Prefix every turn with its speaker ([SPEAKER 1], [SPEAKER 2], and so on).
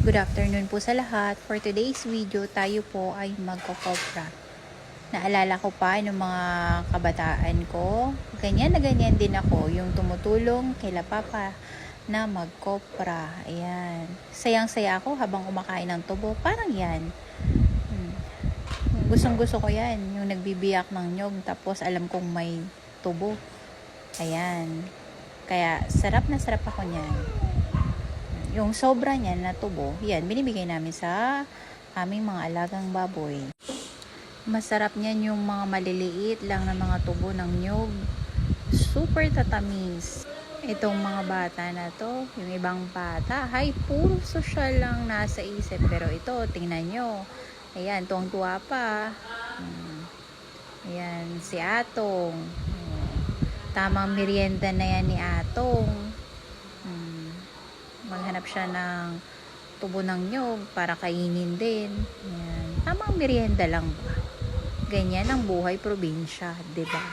[SPEAKER 1] Good afternoon po sa lahat. For today's video, tayo po ay magkokopra. Naalala ko pa ng mga kabataan ko, ganyan na ganyan din ako, yung tumutulong kila papa na magkopra. Ayan. Sayang-saya ako habang kumakain ng tubo. Parang yan. Hmm. Gustong gusto ko yan. Yung nagbibiyak ng nyog tapos alam kong may tubo. Ayan. Kaya sarap na sarap ako niyan. Yung sobra niyan na tubo, yan, binibigay namin sa aming mga alagang baboy. Masarap niyan yung mga maliliit lang na mga tubo ng nyog. Super tatamis. Itong mga bata na to, yung ibang bata, hay, puro social lang nasa isip. Pero ito, tingnan nyo. Ayan, tuwang-tuwa pa. Ayan, si Atong. Tamang merienda na yan ni Atong. Maghanap siya ng tubo ng nyog para kainin din. Ayan. Tamang merienda lang ba? Ganyan ang buhay probinsya, 'di ba?